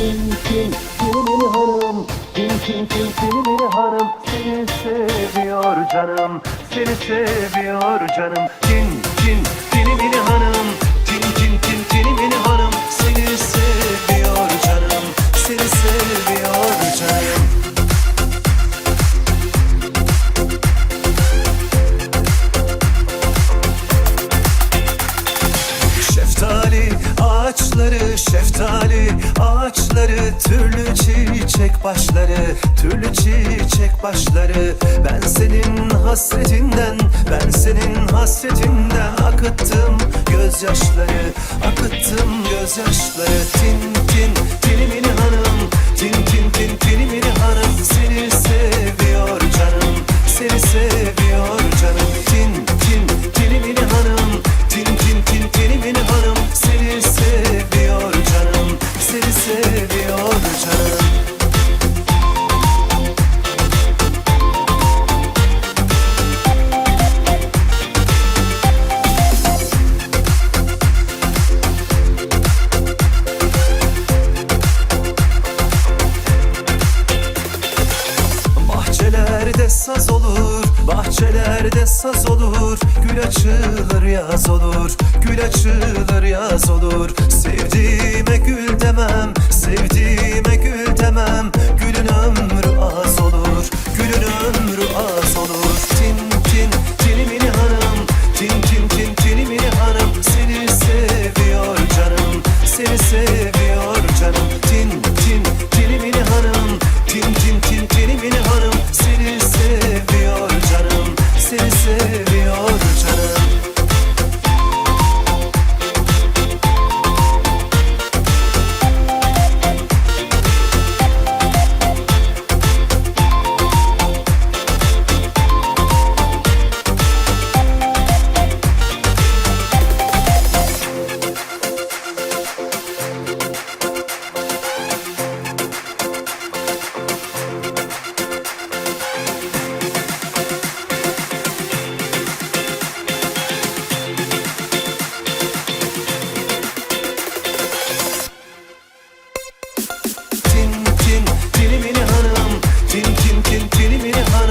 tin tin Tinimini hanım? Tin tin tin tinimini hanım? Seni seviyor canım? Seni seviyor canım? Tin ağaçları, şeftali ağaçları Türlü çiçek başları, türlü çiçek başları. Ben senin hasretinden, ben senin hasretinden Akıttım gözyaşları, akıttım gözyaşları. Tin tin, tinimini Saz olur, bahçelerde saz olur Gül açılır yaz olur, gül açılır yaz olur. Sevdiğime gül demem, sevdiğime Tilimini hanım Tim tim tim tilimini hanım.